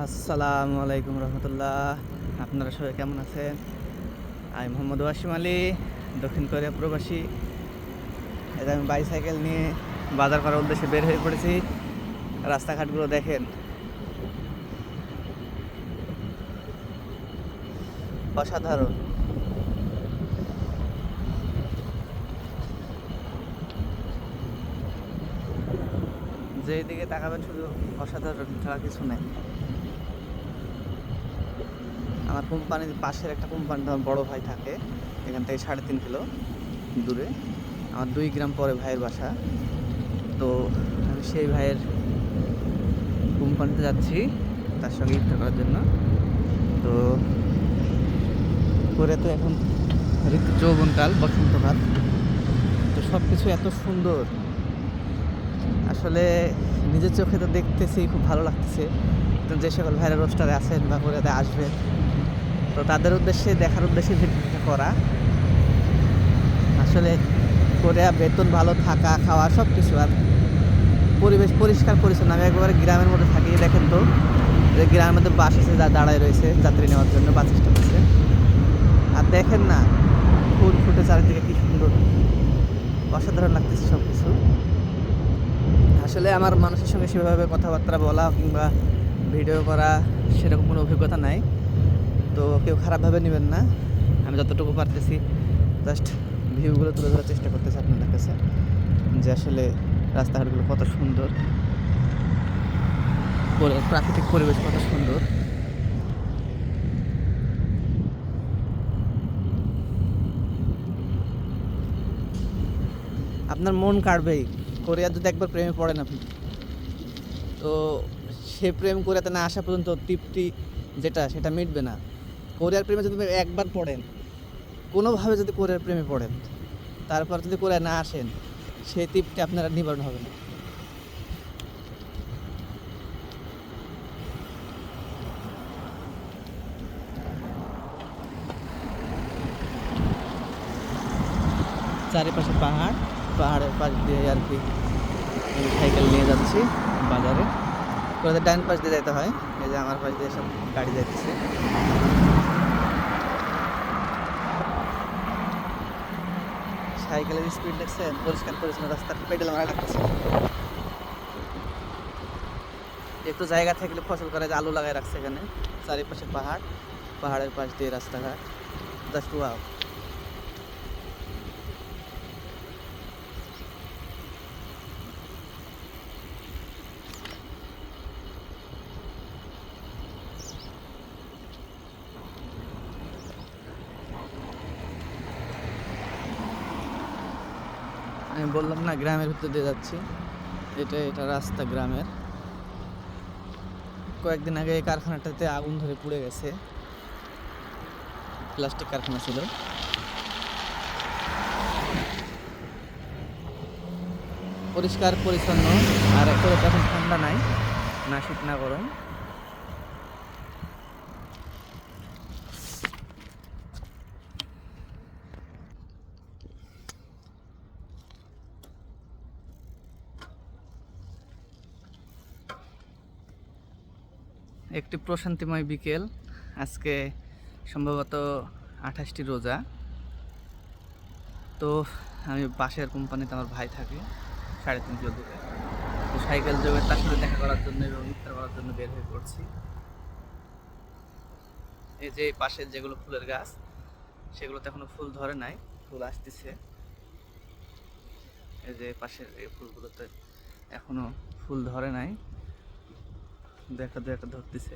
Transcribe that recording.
আসসালামু আলাইকুম রহমতুল্লাহ। আপনারা সবাই কেমন আছেন? আমি মোহাম্মদ ওয়াসিম আলী, দক্ষিণ কোরিয়া প্রবাসী। এটা আমি বাইসাইকেল নিয়ে বাজার করার উদ্দেশ্যে বের হয়ে পড়েছি। রাস্তাঘাটগুলো দেখেন। অসাধারণ। যেদিকে তাকাবেন শুধু অসাধারণ ছাড়া কিছু নেই। আমার কোম্পানির পাশের একটা কোম্পানিতে আমার বড় ভাই থাকে, এখান থেকে সাড়ে তিন কিলো দূরে। আমার দুই গ্রাম পরে ভাইয়ের বাসা। তো আমি সেই ভাইয়ের কোম্পানিতে যাচ্ছি তার সঙ্গে ইফতার করার জন্য। তো করে তো এখন যৌবনকাল বসন্তকাল তো সব কিছু এত সুন্দর। আসলে নিজের চোখে তো দেখতেছি, খুব ভালো লাগতেছে। যে সকল ভাইরা রোস্টারে আছেন বা কোরিয়াতে আসবেন তো তাদের উদ্দেশ্যে দেখার উদ্দেশ্যে ভিডিওটা করা। আসলে কোরিয়া বেতন ভালো, থাকা, খাওয়া সব কিছু আর পরিবেশ পরিষ্কার, পরিচ্ছন্ন। আমি একবারে গ্রামের মধ্যে থাকি, দেখেন তো, যে গ্রামের মধ্যে বাস আছে যা দাঁড়ায় রয়েছে যাত্রী নেওয়ার জন্য, বাস স্টপ আছে। আর দেখেন না, ফুল ফুটে চারিদিকে, কি সুন্দর, অসাধারণ লাগতেছে সব কিছু আসলে আমার মানুষের সঙ্গে সেভাবে কথাবার্তা বলা কিংবা ভিডিও করা সেরকম কোনো অভিজ্ঞতা নাই। তো কেউ খারাপভাবে নেবেন না। আমি যতটুকু পারতেছি জাস্ট ভিউগুলো তুলে ধরার চেষ্টা করতেছি আপনাদের কাছে, যে আসলে রাস্তাঘাটগুলো কত সুন্দর। পরি- প্রাকৃতিক পরিবেশ কত সুন্দর। আপনার মন কাটবেই কোরিয়া যদি একবার প্রেমে পড়েন আপনি। তো সে প্রেম কোরিয়াতে না আসা পর্যন্ত তৃপ্তি যেটা, সেটা মিটবে না। কোরিয়ার প্রেমে যদি একবার পড়েন, কোনোভাবে যদি কোরিয়ার প্রেমে পড়েন, তারপর যদি কোরিয়া না আসেন, সেই তৃপ্তি আপনারা নিবারণ হবে না চারিপাশে পাহাড়, পাহাড়ের পাশ দিয়ে আর কি সাইকেল নিয়ে যাচ্ছি বাজারে। কোথায় ডান পাশ দিয়ে যেতে হয়, এই যে আমার পাশ দিয়ে সব গাড়ি যাচ্ছে সাইকেলের স্পিড দেখছেন? পরিষ্কার পরিচ্ছন্ন রাস্তার পেডেল মারা লাগতেছে। একটু জায়গা থাকলে ফসল করা আলু লাগাই রাখছে এখানে, চারিপাশে পাহাড়, পাহাড়ের পাশ দিয়ে রাস্তাঘাট। জাস্ট ওয়াও আমি বললাম, না, গ্রামের ভিতর দিয়ে যাচ্ছি। এটা এটা রাস্তা গ্রামের। কয়েকদিন আগে এই কারখানাটাতে আগুন ধরে পুড়ে গেছে। প্লাস্টিক কারখানা ছিল। পরিষ্কার, পরিচ্ছন্ন, আর তো এখন ঠান্ডা নাই। না শীত, না গরম। একটি প্রশান্তিময় বিকেল। আজকে সম্ভবত আঠাশটি রোজা। তো আমি পাশের কোম্পানিতে আমার ভাই থাকে, সাড়ে তিন কিলো দূরে। তো সাইকেল যোগে তার সাথে দেখা করার জন্য এবং ইফতার করার জন্য বের হয়ে পড়ছি। এই যে পাশের যেগুলো ফুলের গাছ, সেগুলোতে এখনও ফুল ধরে নাই, ফুল আসতেছে। এই যে পাশের এই ফুলগুলোতে এখনও ফুল ধরে নাই। দু একটা দু একটা ধরতেছে